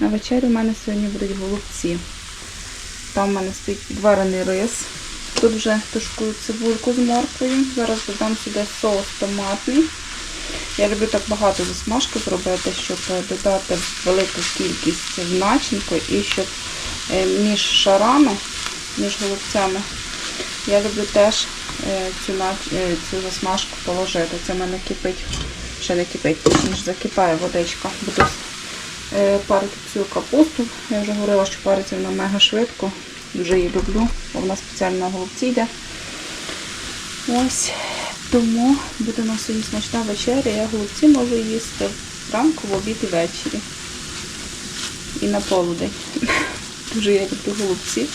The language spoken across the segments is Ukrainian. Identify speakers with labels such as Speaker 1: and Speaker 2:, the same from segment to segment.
Speaker 1: На вечерю в мене сьогодні будуть голубці. Там в мене стоїть підварений рис. Тут вже тушкую цибульку з морквою. Зараз додам сюди соус томатний. Я люблю так багато засмажки зробити, щоб е, додати велику кількість в начинку і щоб е, між шарами, між голубцями, я люблю теж е, цю, цю засмажку положити. Це в мене кипить, ще не кипить, точніше закипає водичка. Буду парити цю капусту. Я вже говорила, що париться вона мега швидко. Дуже її люблю, бо вона спеціально на голубці йде. Ось. Тому буде на сьогодні смачна вечеря. Я голубці можу їсти зранку, в обід і ввечері. І на полудень. Дуже я люблю голубці.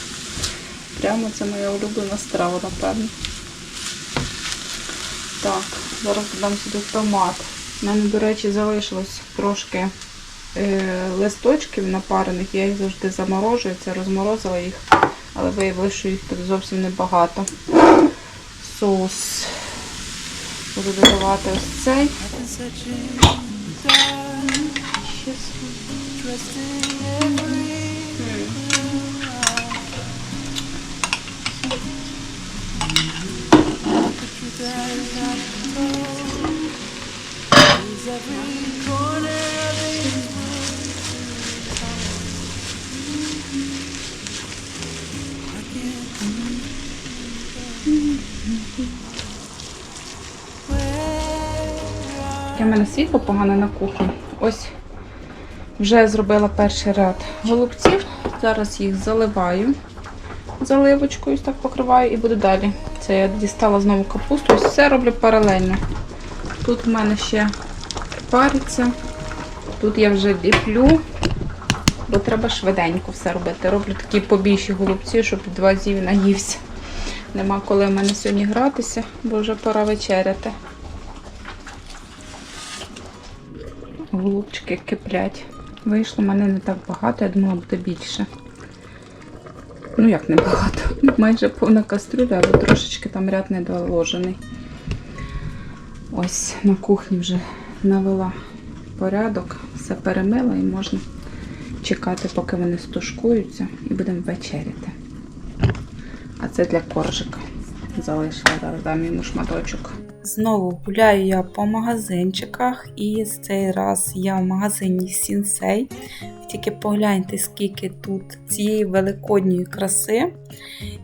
Speaker 1: Прямо це моя улюблена страва, напевно. Так, зараз додам сюди томат. У мене, до речі, залишилось трошки е, листочків напарених. Я їх завжди заморожую. Це розморозила їх, але виявилося, що їх тут зовсім небагато. Соус. Буду додавати ось цей. Щас. Мене світло погане на кухні. Ось вже зробила перший ряд голубців. Зараз їх заливаю заливочкою, так покриваю і буду далі. Це я дістала знову капусту. Ось все роблю паралельно. Тут в мене ще париться. Тут я вже ліплю, бо треба швиденько все робити. Роблю такі побільші голубці, щоб два разів наївся. Нема коли в мене сьогодні гратися, бо вже пора вечеряти. Голубчики киплять. Вийшло в мене не так багато, я думала, буде більше. Ну, як не багато. Майже повна кастрюля, але трошечки там ряд недоложений. Ось на кухні вже навела порядок, все перемила і можна чекати, поки вони стушкуються, і будемо вечеряти. А це для коржика. Залишила зараз дам йому шматочок. Знову гуляю я по магазинчиках, і цей раз я в магазині Сінсей. Тільки погляньте, скільки тут цієї великодньої краси.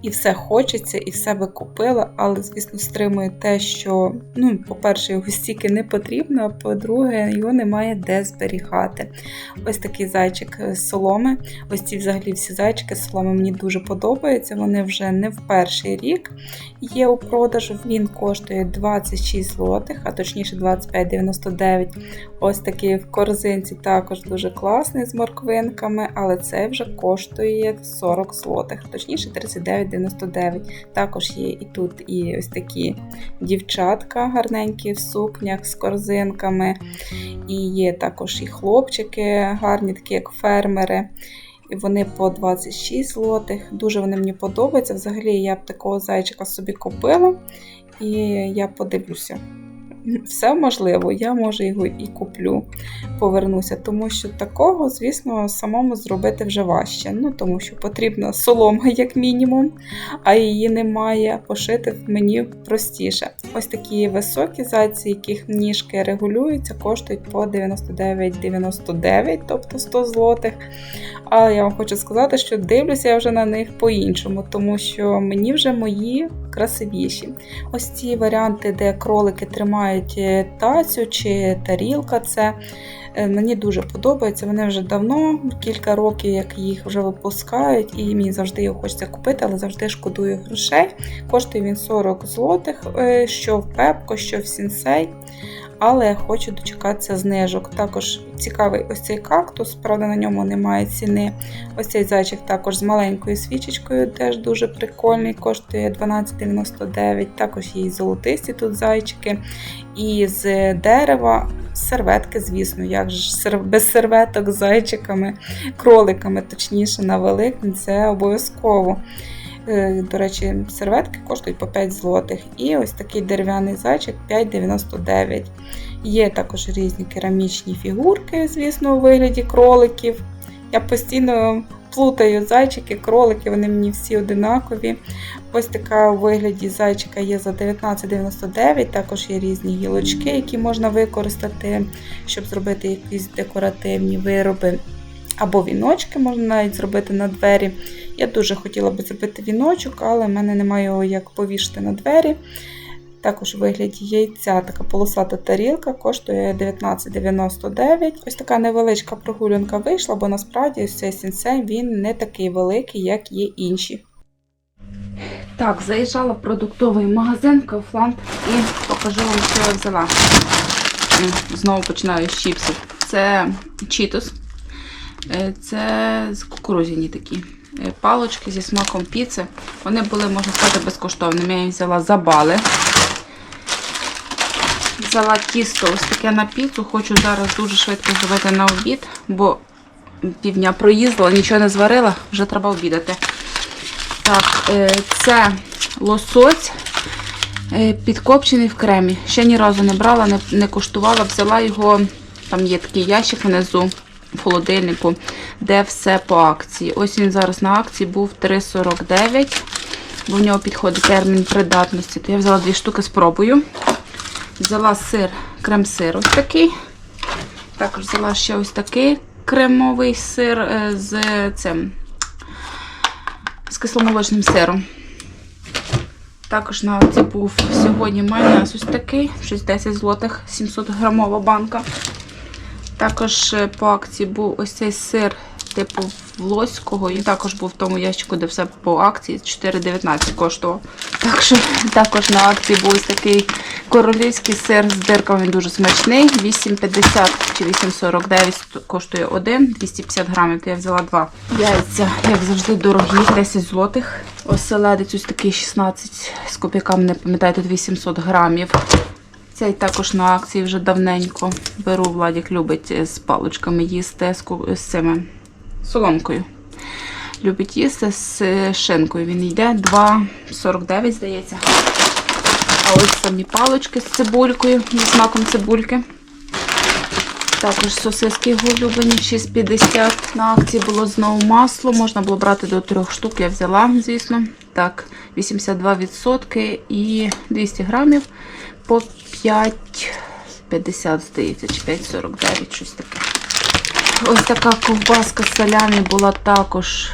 Speaker 1: І все хочеться, і все би купила, але, звісно, стримую те, що, ну, по-перше, його стільки не потрібно, а по-друге, його немає де зберігати. Ось такий зайчик з соломи. Ось ці взагалі всі зайчики з соломи мені дуже подобаються. Вони вже не в перший рік є у продажу. Він коштує 26 злотих, а точніше 25,99. Ось такий в корзинці також дуже класний з морквинками, але цей вже коштує 40 злотих, точніше 39,99. Також є і тут і ось такі дівчатка гарненькі в сукнях з корзинками. І є також і хлопчики гарні, такі як фермери. І вони по 26 злотих. Дуже вони мені подобаються. Взагалі я б такого зайчика собі купила, і я подивлюся. Все можливо, я може його і куплю, повернуся, тому що такого, звісно, самому зробити вже важче. Ну, тому що потрібна солома, як мінімум, а її немає. Пошити мені простіше. Ось такі високі зайці, яких ніжки регулюються, коштують по 99,99, тобто 100 злотих. Але я вам хочу сказати, що дивлюся я вже на них по-іншому, тому що мені вже мої красивіші. Ось ці варіанти, де кролики тримають е, тацю чи тарілка, це е, мені дуже подобається. Вони вже давно, кілька років, як їх вже випускають, і мені завжди його хочеться купити, але завжди шкодую грошей. Коштує він 40 злотих, е, що в Пепко, що в Сінсей. Але хочу дочекатися знижок. Також цікавий ось цей кактус, правда, на ньому немає ціни. Ось цей зайчик також з маленькою свічечкою, теж дуже прикольний, коштує 12,99. Також є і золотисті тут зайчики. І з дерева серветки, звісно, як ж без серветок з зайчиками, кроликами, точніше, на Великдень, це обов'язково. Е, До речі, серветки коштують по 5 злотих. І ось такий дерев'яний зайчик 5,99. Є також різні керамічні фігурки, звісно, у вигляді кроликів. Я постійно плутаю зайчики, кролики, вони мені всі одинакові. Ось така у вигляді зайчика є за 19,99. Також є різні гілочки, які можна використати, щоб зробити якісь декоративні вироби. Або віночки можна навіть зробити на двері. Я дуже хотіла би зробити віночок, але в мене немає його як повішати на двері. Також у вигляді яйця така полосата тарілка коштує 19,99. Ось така невеличка прогулянка вийшла, бо насправді ось цей сінсей він не такий великий, як є інші. Так, заїжджала в продуктовий магазин Kaufland і покажу вам, що я взяла. Знову починаю з чіпсів. Це чітос. Е, Це з кукурузяні такі е, палочки зі смаком піци. Вони були, можна сказати, безкоштовними. Я їх взяла за бали. Взяла тісто ось таке на піцу. Хочу зараз дуже швидко зробити на обід, бо півдня проїздила, нічого не зварила, вже треба обідати. Так, е, це лосось підкопчений в кремі. Ще ні разу не брала, не, не коштувала. Взяла його, там є такий ящик внизу в холодильнику, де все по акції. Ось він зараз на акції був 3,49, бо в нього підходить термін придатності. То я взяла дві штуки, спробую. Взяла сир, крем-сир ось такий. Також взяла ще ось такий кремовий сир е, з цим з кисломолочним сиром. Також на акції був сьогодні майонез ось такий, щось 10 злотих, 700 грамова банка. Також е, по акції був ось цей сир типу Влоського. І також був в тому ящику, де все по акції 4,19 коштував. Так що також на акції був ось такий королівський сир з дирками, він дуже смачний. 8,50 чи 8,49 коштує один, 250 грамів, то я взяла два. Яйця, як завжди, дорогі, 10 злотих. Оселедець ось такий 16 з копійками, не пам'ятаю, тут 800 грамів. Цей також на акції вже давненько. Беру, Владік любить з паличками їсти з, цими соломкою. Любить їсти з шинкою. Він йде 2,49, здається. А ось самі палички з цибулькою, зі смаком цибульки. Також сосиски його улюблені 6,50. На акції було знову масло. Можна було брати до трьох штук. Я взяла, звісно. Так, 82% і 200 грамів по 5,50, здається, чи 5,49, щось таке. Ось така ковбаска з салями була також.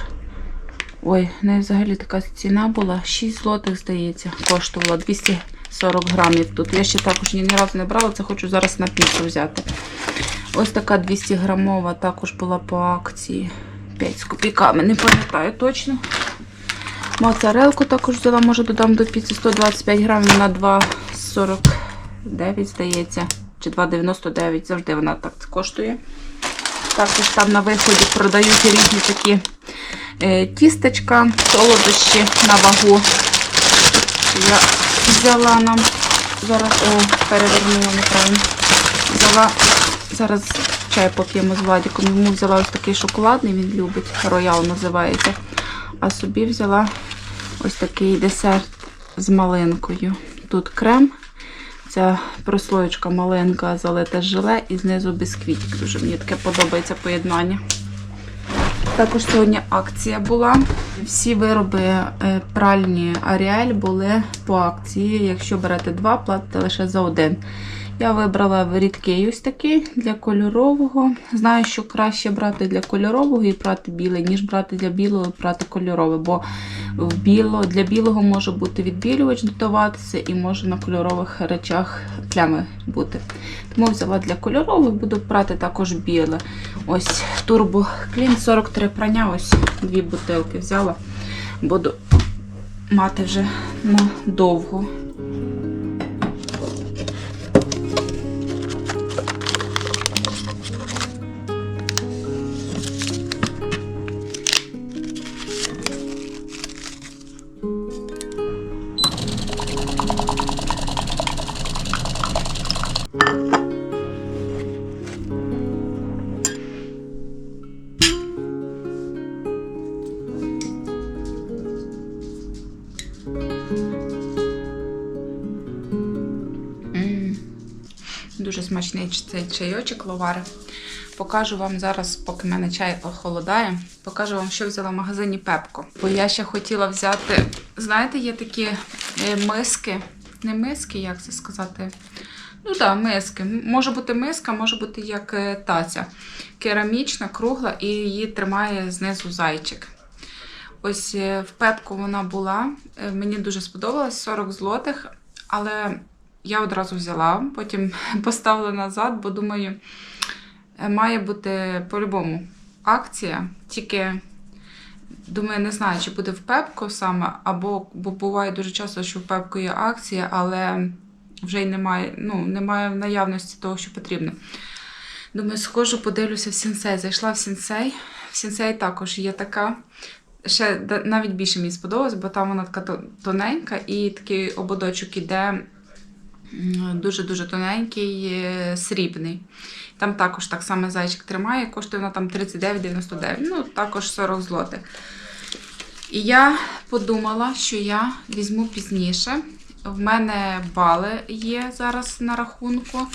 Speaker 1: Ой, в взагалі така ціна була. 6 злотих, здається, коштувала 240 грамів тут. Я ще також ні, ні разу не брала, це хочу зараз на піцу взяти. Ось така 200 грамова також була по акції. 5 з копійками, не пам'ятаю точно. Моцарелку також взяла, може додам до піци 125 грамів на 2,49, здається. Чи 2,99, завжди вона так коштує. Також там на виході продають різні такі е, тістечка, солодощі на вагу. Я взяла нам, зараз о, перевернула неправильно. Взяла, зараз чай поп'ємо з Владіком. Йому взяла ось такий шоколадний, він любить, роял називається. А собі взяла ось такий десерт з малинкою. Тут крем, ця прослоєчка маленька залита желе і знизу бісквітик. Дуже мені таке подобається поєднання. Також сьогодні акція була. Всі вироби е, пральні Аріель були по акції. Якщо берете два, платите лише за один. Я вибрала рідкий ось такий для кольорового. Знаю, що краще брати для кольорового і брати білий, ніж брати для білого і брати кольорове, бо біло, для білого може бути відбілювач додаватися і може на кольорових речах плями бути. Тому взяла для кольорових, буду брати також біле. Ось Turbo Clean 43 прання, ось дві бутилки взяла. Буду мати вже надовго. Дуже цей чайочок ловари. Покажу вам зараз, поки мене чай охолодає, покажу вам, що взяла в магазині Пепко. Бо я ще хотіла взяти, знаєте, є такі е, миски. Не миски, як це сказати? Ну так, миски. Може бути миска, може бути як е, таця. Керамічна, кругла, і її тримає знизу зайчик. Ось е, в пепку вона була. Мені дуже сподобалось 40 злотих, але я одразу взяла, потім поставила назад, бо думаю, е, має бути по-любому акція. Тільки думаю, не знаю, чи буде в пепку саме, або бо буває дуже часто, що в пепку є акція, але вже й немає, ну, немає в наявності того, що потрібно. Думаю, схожу, подивлюся в сінсей. Зайшла в сінсей. В сінсей також є така. Ще навіть більше мені сподобалось, бо там вона така тоненька і такий ободочок іде дуже-дуже тоненький, е, срібний. Там також так само зайчик тримає, коштує вона там 39,99, ну також 40 злотих. І я подумала, що я візьму пізніше. В мене бали є зараз на рахунку.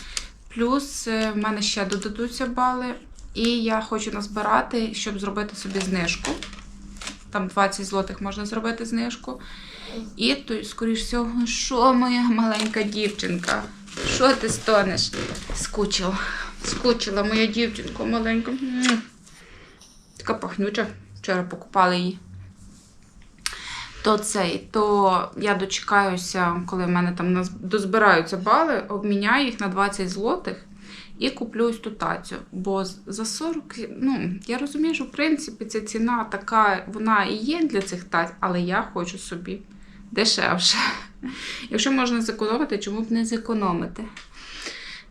Speaker 1: Плюс е, в мене ще додадуться бали. І я хочу назбирати, щоб зробити собі знижку. Там 20 злотих можна зробити знижку. І то, скоріш всього, що моя маленька дівчинка? Що ти стонеш? Скучила. Скучила моя дівчинка маленька. М. Така пахнюча. Вчора покупали її. То цей, то я дочекаюся, коли в мене там дозбираються бали, обміняю їх на 20 злотих і куплю ось ту тацю. Бо за 40, ну, я розумію, що в принципі ця ціна така, вона і є для цих таць, але я хочу собі дешевше. Якщо можна зекономити, чому б не зекономити?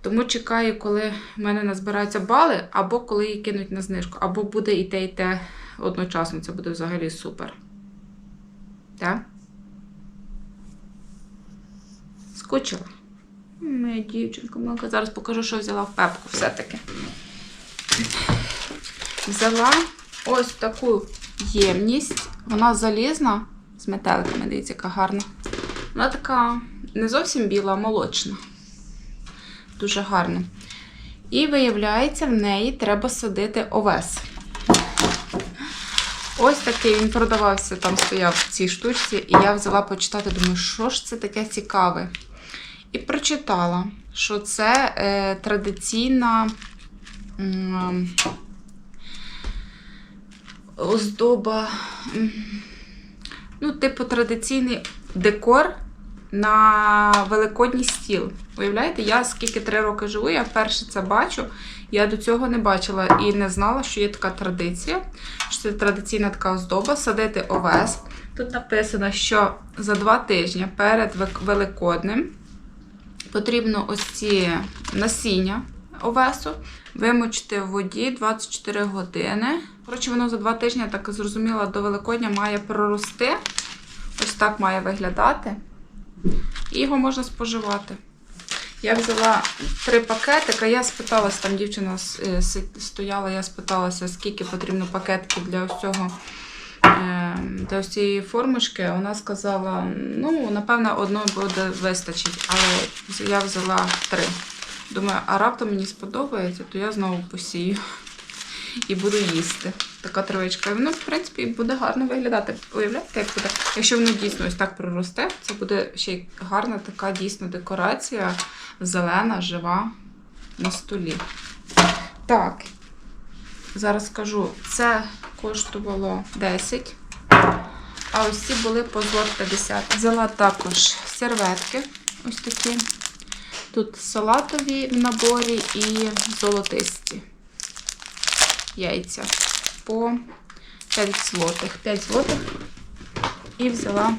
Speaker 1: Тому чекаю, коли в мене назбираються бали, або коли її кинуть на знижку, або буде і те, і те одночасно. Це буде взагалі супер. Так? Скучила. Моя дівчинка, маленька. Зараз покажу, що взяла в пепку все-таки. Взяла ось таку ємність. Вона залізна з метеликами, дивіться, яка гарна. Вона така не зовсім біла, а молочна. Дуже гарна. І виявляється, в неї треба садити овес. Ось такий він продавався, там стояв в цій штучці, і я взяла почитати, думаю, що ж це таке цікаве. І прочитала, що це е, традиційна м, оздоба, ну, типу, традиційний декор на великодній стіл. Уявляєте, я скільки три роки живу, я вперше це бачу. Я до цього не бачила і не знала, що є така традиція, що це традиційна така оздоба садити овес. Тут написано, що за два тижні перед Великоднем потрібно ось ці насіння овесу вимочити в воді 24 години. Коротше, воно за два тижні, так зрозуміла, до Великодня має прорости. Ось так має виглядати. І його можна споживати. Я взяла три пакетика. Я спиталася, там дівчина е, стояла, я спиталася, скільки потрібно пакетків для ось цього. Е, Для цієї формочки, вона сказала, ну, напевно, одної буде вистачить, але я взяла три. Думаю, а раптом мені сподобається, то я знову посію і буду їсти. Така травичка. Воно, в принципі, буде гарно виглядати. Уявляєте, як буде? Якщо воно дійсно ось так проросте, це буде ще й гарна така дійсно декорація, зелена, жива на столі. Так, зараз скажу, це коштувало 10. А ось ці були по злот 50. Взяла також серветки, ось такі. Тут салатові в наборі і золотисті яйця по 5 злотих. 5 злотих. І взяла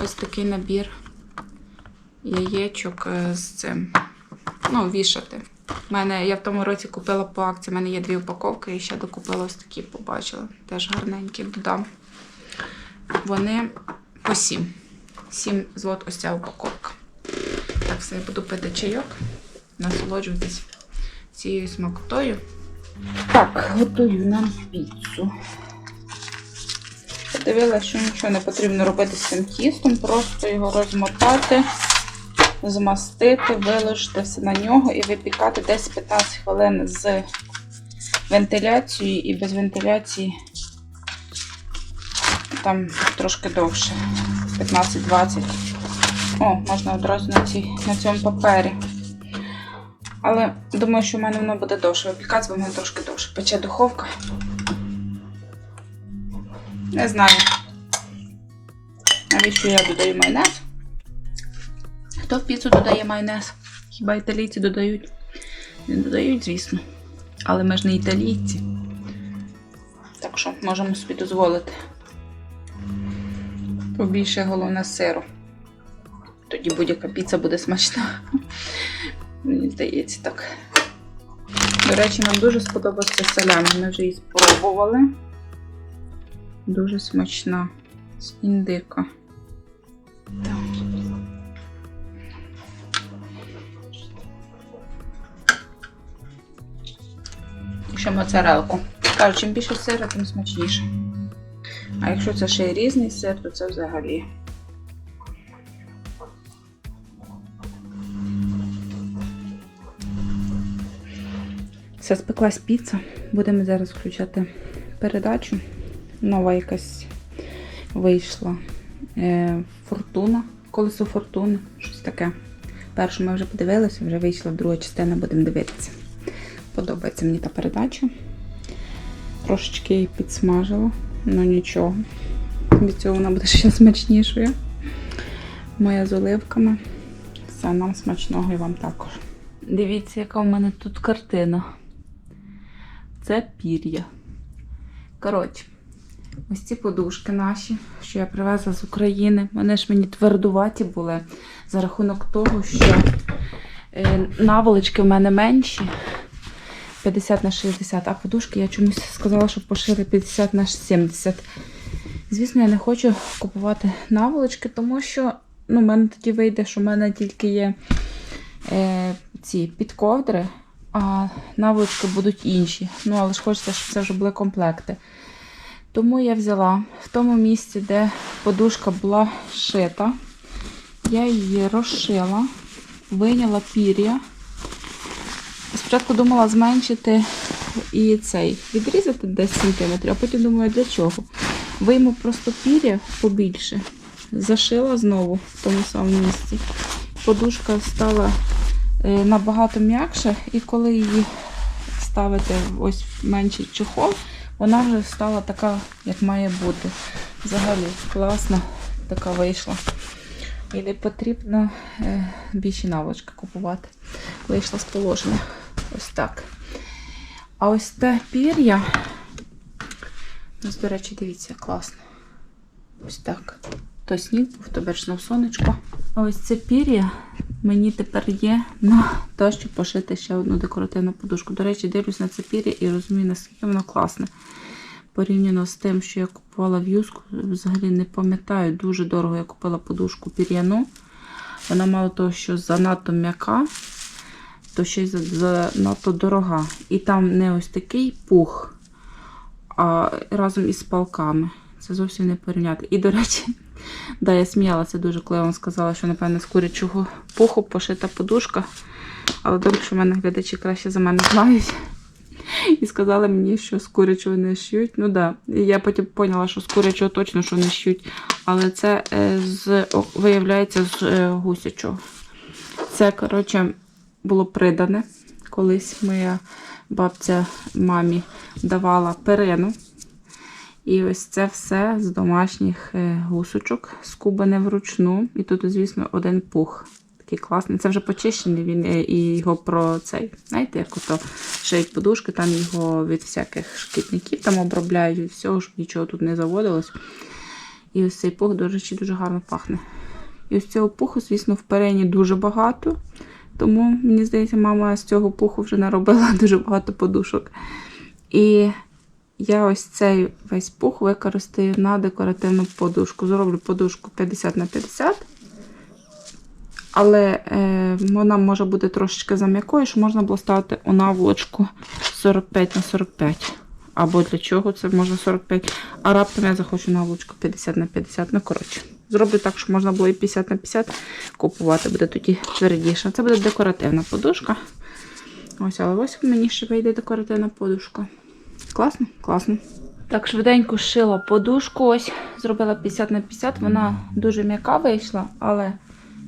Speaker 1: ось такий набір яєчок е, з цим. Ну, вішати. У мене, я в тому році купила по акції, у мене є дві упаковки і ще докупила ось такі, побачила. Теж гарненькі додам. Вони по 7. 7 злот ось ця упаковка. Так, все, я буду пити чайок, насолоджуватись цією смакотою. Так, готую нам піцу. Подивилася, що нічого не потрібно робити з цим тістом, просто його розмотати, змастити, виложити все на нього і випікати десь 15 хвилин з вентиляцією і без вентиляції там трошки довше. 15-20. О, можна одразу на, цій, на цьому папері. Але думаю, що в мене воно буде довше. Випікатися, бо в мене трошки довше. Пече духовка. Не знаю. Навіщо я додаю майонез? Хто в піцу додає майонез? Хіба італійці додають? Не додають, звісно. Але ми ж не італійці. Так що можемо собі дозволити. Побільше головне сиру. Тоді будь-яка піца буде смачна. Мені здається так. До речі, нам дуже сподобався салями. Ми вже її спробували. Дуже смачна. З індика. Так. Ще моцарелку. Кажуть, чим більше сира, тим смачніше. А якщо це ще й різний сир, то це взагалі. Все, спеклась піца. Будемо зараз включати передачу. Нова якась вийшла. Е, Фортуна, колесо фортуни, щось таке. Першу ми вже подивилися, вже вийшла друга частина, будемо дивитися. Подобається мені та передача. Трошечки її підсмажила, ну нічого. Від цього вона буде ще смачнішою. Моя з оливками. Все нам смачного і вам також. Дивіться, яка в мене тут картина. Це пір'я. Коротше, ось ці подушки наші, що я привезла з України. Вони ж мені твердуваті були за рахунок того, що е, наволочки в мене менші. 50 на 60, а подушки я чомусь сказала, що пошили 50 на 70. Звісно, я не хочу купувати наволочки, тому що ну, в мене тоді вийде, що в мене тільки є е, ці підковдри, а наволочки будуть інші. Ну, але ж хочеться, щоб це вже були комплекти. Тому я взяла в тому місці, де подушка була шита, я її розшила, виняла пір'я. Спочатку думала зменшити і цей, відрізати 10 см, а потім думаю, для чого? Вийму просто пір'я побільше, зашила знову в тому самому місці. Подушка стала е, набагато м'якша, і коли її ставити ось в менший чохол, вона вже стала така, як має бути. Взагалі класна така вийшла. І не потрібно е, більші наволочки купувати. Вийшла з положення. Ось так. А ось те пір'я. Ось, до речі, дивіться, класно. Ось так. То сніг був, то бережно сонечко. А ось це пір'я мені тепер є на те, щоб пошити ще одну декоративну подушку. До речі, дивлюсь на це пір'я і розумію, наскільки воно класне. Порівняно з тим, що я купувала в юску, взагалі не пам'ятаю, дуже дорого я купила подушку пір'яну. Вона мало того, що занадто м'яка, то ще й занадто дорога. І там не ось такий пух, а разом із палками. Це зовсім не порівняти. І, до речі, да, я сміялася дуже, коли я вам сказала, що, напевно, з курячого пуху пошита подушка. Але добре, що в мене глядачі краще за мене знають. І сказали мені, що з курячого не шьють. Ну. Да. Я потім поняла, що з курячого точно що не шьють. Але це е, з, виявляється з е, гусячого. Це, коротше, було придане. Колись моя бабця мамі давала перину. І ось це все з домашніх е, гусочок, скубане вручну. І тут, звісно, один пух. Такий класний. Це вже почищений він е, і його про цей. Знаєте, як ото шиють подушки, там його від всяких шкідників там обробляють, від всього, щоб нічого тут не заводилось. І ось цей пух, до речі, дуже гарно пахне. І ось цього пуху, звісно, в перені дуже багато. Тому, мені здається, мама з цього пуху вже наробила дуже багато подушок. І я ось цей весь пух використаю на декоративну подушку. Зроблю подушку 50 на 50. Але е, вона може бути трошечки зам'якою, що можна було ставити у наволочку 45 на 45. Або для чого це можна 45. А раптом я захочу наволочку 50 на 50. Ну, коротше, зроблю так, щоб можна було і 50 на 50 купувати, буде тоді твердіше. Це буде декоративна подушка. Ось, але ось мені ще вийде декоративна подушка. Класно? Класно. Так, швиденько шила подушку. Ось зробила 50 на 50. Вона дуже м'яка вийшла, але,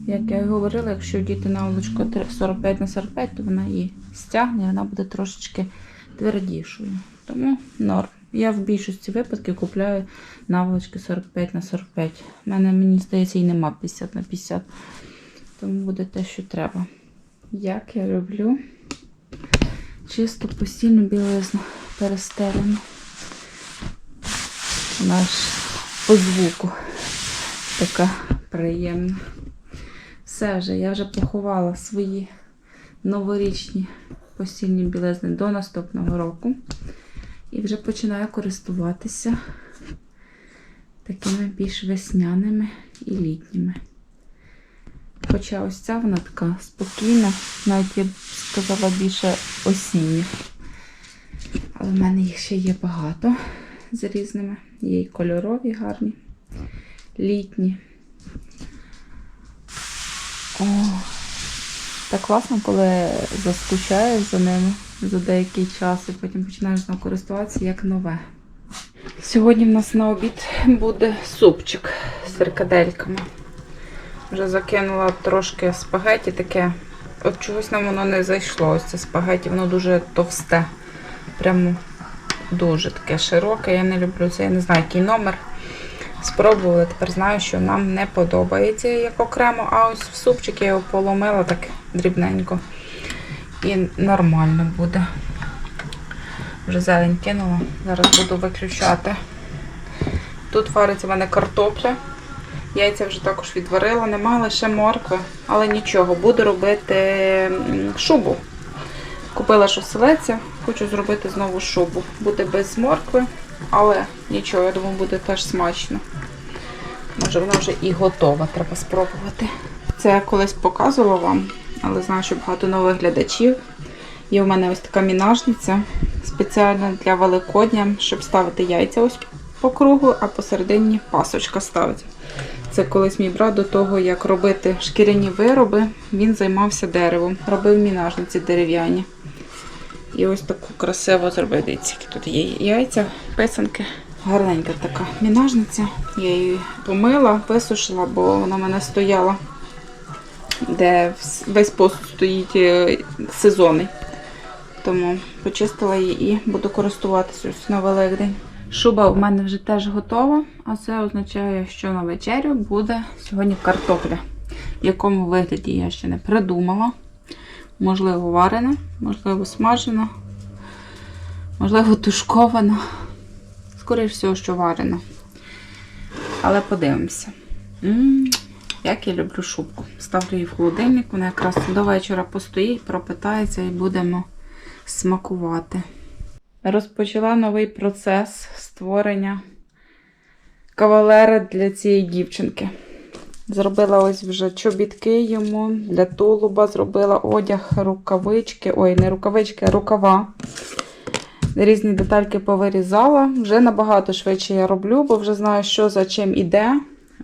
Speaker 1: як я і говорила, якщо діти наволочку 45 на 45, то вона її стягне, і вона буде трошечки твердішою. Тому норм. Я в більшості випадків купляю наволочки 45 на 45. У мене, мені здається, і нема 50 на 50. Тому буде те, що треба. Як я люблю чисто постійно білизну перестелену. Ж по звуку така приємна. Все вже, я вже поховала свої новорічні постільні білизни до наступного року. І вже починаю користуватися такими більш весняними і літніми. Хоча ось ця вона така спокійна, навіть я б сказала більше осіння. Але в мене їх ще є багато з різними. Є і кольорові гарні, літні. О, так класно, коли заскучаєш за ними за деякий час і потім починаєш знову користуватися як нове. Сьогодні в нас на обід буде супчик з фрикадельками. Вже закинула трошки спагеті таке. От чогось нам воно не зайшло. Ось це спагеті, воно дуже товсте. Прямо дуже таке широке. Я не люблю це, я не знаю, який номер. Спробувала, тепер знаю, що нам не подобається як окремо, а ось в супчик я його поломила так дрібненько. І нормально буде. Вже зелень кинула. Зараз буду виключати. Тут вариться в мене картопля. Яйця вже також відварила, нема лише моркви, але нічого, буду робити шубу. Купила що селеця, хочу зробити знову шубу. Буде без моркви, але нічого, я думаю, буде теж смачно. Може, вона вже і готова, треба спробувати. Це я колись показувала вам, але знаю, що багато нових глядачів. Є в мене ось така мінажниця спеціально для Великодня, щоб ставити яйця ось по кругу, а посередині пасочка ставиться. Це колись мій брат до того, як робити шкіряні вироби, він займався деревом, робив мінажниці дерев'яні. І ось таку красиво зробив. Дивіться, тут є яйця, писанки. Гарненька така мінажниця. Я її помила, висушила, бо вона в мене стояла, де весь посуд стоїть е, сезонний. Тому почистила її і буду користуватися ось на Великдень. Шуба в мене вже теж готова, а це означає, що на вечерю буде сьогодні картопля. В якому вигляді я ще не придумала. Можливо, варена, можливо, смажена, можливо, тушкована. Скоріше всього, що варена. Але подивимося. М, Як я люблю шубку. Ставлю її в холодильник, вона якраз до вечора постоїть, пропитається і будемо смакувати. Розпочала новий процес створення кавалера для цієї дівчинки. Зробила ось вже чобітки йому, для тулуба зробила одяг, рукавички, ой, не рукавички, а рукава. Різні детальки повирізала. Вже набагато швидше я роблю, бо вже знаю, що за чим іде.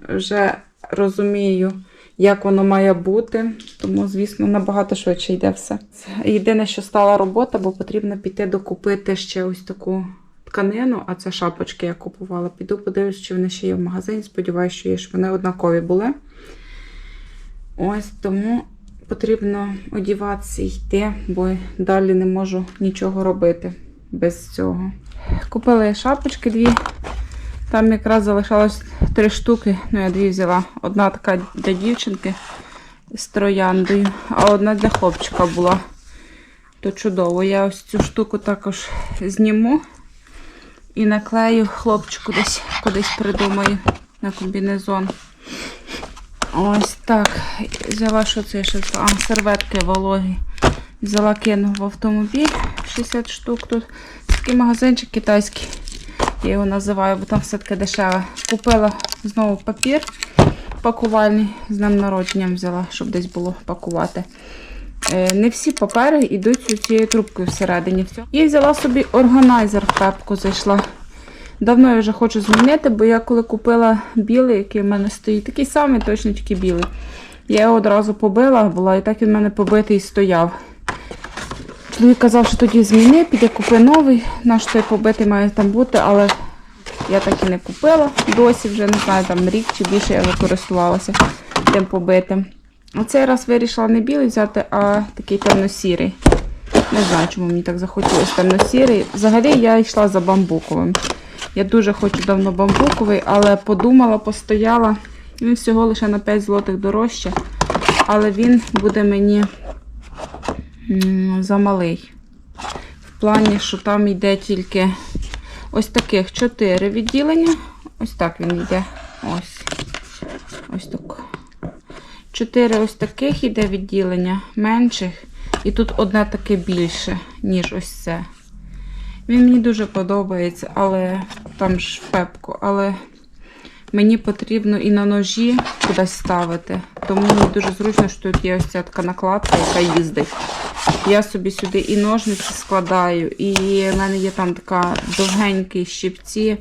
Speaker 1: Вже розумію, як воно має бути. Тому, звісно, набагато швидше йде все. Єдине, що стала робота, бо потрібно піти докупити ще ось таку тканину, а це шапочки я купувала. Піду подивлюсь, чи вони ще є в магазині. Сподіваюся, що є, щоб вони однакові були. Ось тому потрібно одіватися і йти, бо далі не можу нічого робити без цього. Купила я шапочки дві. Там якраз залишалось три штуки. Ну, я дві взяла. Одна така для дівчинки з трояндою, а одна для хлопчика була. То чудово. Я ось цю штуку також зніму і наклею хлопчику десь кудись придумаю на комбінезон. Ось так. Взяла, що це ще? А, серветки вологі. Взяла, кинув в автомобіль 60 штук тут. Такий магазинчик китайський. Я його називаю, бо там все-таки дешеве. Купила знову папір пакувальний. З днем народженням взяла, щоб десь було пакувати. Е, Не всі папери йдуть цією трубкою всередині. І взяла собі органайзер в пепку зайшла. Давно я вже хочу змінити, бо я коли купила білий, який в мене стоїть, такий самий, точно тільки білий. Я його одразу побила була, і так він в мене побитий стояв. Чоловік казав, що тоді зміни, піде купи новий, наш той побитий має там бути, але я так і не купила. Досі вже не знаю, там рік чи більше я використовувалася тим побитим. А цей раз вирішила не білий взяти, а такий темно-сірий. Не знаю, чому мені так захотілося темно-сірий. Взагалі я йшла за бамбуковим. Я дуже хочу давно бамбуковий, але подумала, постояла. Він всього лише на 5 злотих дорожче, але він буде мені замалий. В плані, що там йде тільки ось таких 4 відділення. Ось так він йде. Ось. Ось так. Чотири ось таких іде відділення, менших. І тут одне таке більше, ніж ось це. Він мені дуже подобається, але там ж в пепку, але мені потрібно і на ножі кудись ставити. Тому мені дуже зручно, що тут є ось ця така накладка, яка їздить. Я собі сюди і ножниці складаю, і в мене є там така довгенькі щипці,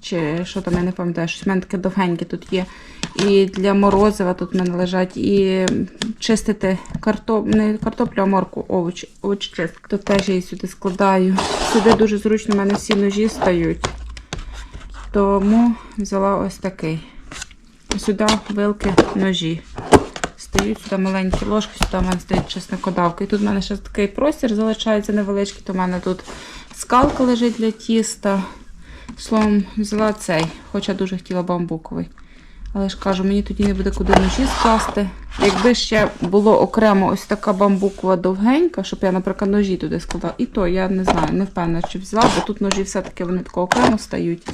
Speaker 1: чи що там, я не пам'ятаю, щось в мене таке довгеньке тут є. І для морозива тут в мене лежать, і чистити картоп... не картоплю, а морку, овочі, овочі чистити. Тут теж я її сюди складаю. Сюди дуже зручно, в мене всі ножі стають. Тому взяла ось такий. Сюди вилки ножі. Стають сюди маленькі ложки, сюди в мене стоїть чеснокодавка. І тут в мене ще такий простір залишається невеличкий, то в мене тут скалка лежить для тіста. Словом, взяла цей, хоча дуже хотіла бамбуковий. Але ж кажу, мені тоді не буде куди ножі скласти. Якби ще було окремо ось така бамбукова довгенька, щоб я, наприклад, ножі туди складала. І то я не знаю, не впевнена, чи взяла, бо тут ножі все-таки вони тако окремо стають.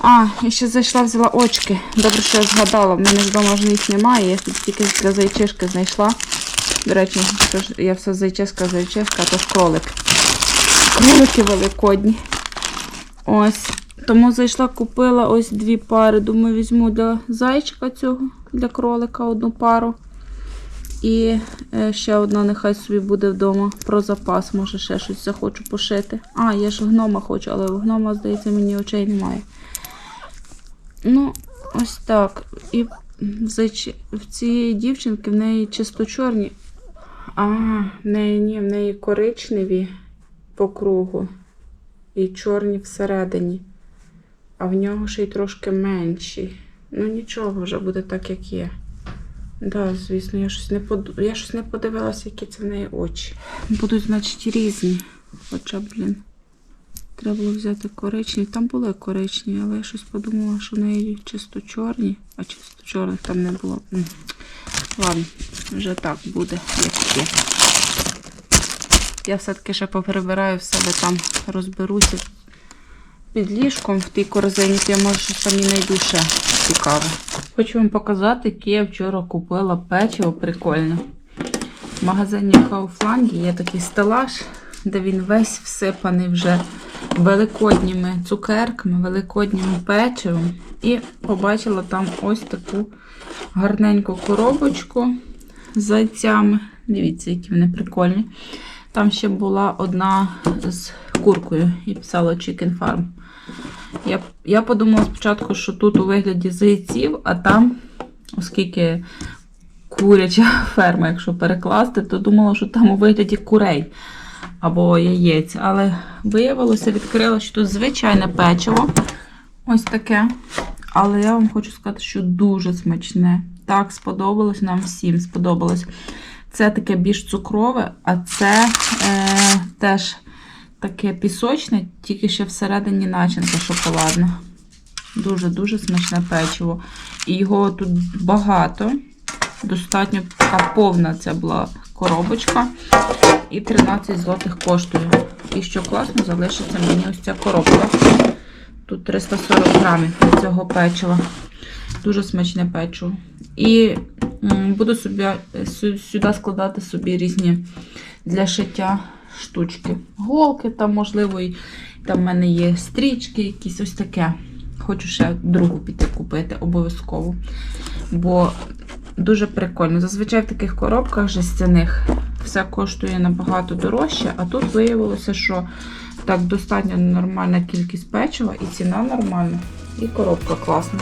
Speaker 1: А, і ще зайшла, взяла очки. Добре, що я згадала, в мене вдома ж їх немає, я тут тільки для зайчишки знайшла. До речі, я все зайчиська, зайчиська, а то ж кролик. Кролики великодні. Ось. Тому зайшла, купила ось дві пари. Думаю, візьму для зайчика цього, для кролика одну пару. І е, ще одна нехай собі буде вдома про запас. Може ще щось захочу пошити. А, я ж гнома хочу, але в гнома, здається, мені очей немає. Ну, ось так. І в, цієї дівчинки в неї чисто чорні. А, в неї ні, в неї коричневі по кругу і чорні всередині. А в нього ще й трошки менші. Ну нічого, вже буде так, як є. Да, звісно, я щось не под... я щось не подивилася, які це в неї очі. Будуть, значить, різні. Хоча, блін, треба було взяти коричневі. Там були коричневі, але я щось подумала, що в неї чисто чорні, а чисто чорних там не було. Ладно, вже так буде, як є. Я все-таки ще поперебираю в себе там, розберуся під ліжком в тій корзині, то я може щось там і знайду ще цікаве. Хочу вам показати, яке я вчора купила печиво прикольне. В магазині Kaufland є такий стелаж, де він весь всипаний вже великодніми цукерками, великоднім печивом. І побачила там ось таку гарненьку коробочку з зайцями. Дивіться, які вони прикольні. Там ще була одна з куркою і писала Chicken Farm. Я, я подумала спочатку, що тут у вигляді зайців, а там, оскільки куряча ферма, якщо перекласти, то думала, що там у вигляді курей або яєць. Але виявилося, відкрила, що тут звичайне печиво. Ось таке. Але я вам хочу сказати, що дуже смачне. Так, сподобалось нам всім. Сподобалось. Це таке більш цукрове, а це е, теж таке пісочне, тільки ще всередині начинка шоколадна. Дуже-дуже смачне печиво. І його тут багато. Достатньо така повна це була коробочка. І 13 злотих коштує. І що класно, залишиться мені ось ця коробка. Тут 340 грамів цього печива. Дуже смачне печиво. І буду собі, сюди складати собі різні для шиття штучки. Голки, там, можливо, і там в мене є стрічки, якісь ось таке. Хочу ще другу піти купити обов'язково. Бо дуже прикольно. Зазвичай в таких коробках жестяних все коштує набагато дорожче, а тут виявилося, що так достатньо нормальна кількість печива і ціна нормальна. І коробка класна.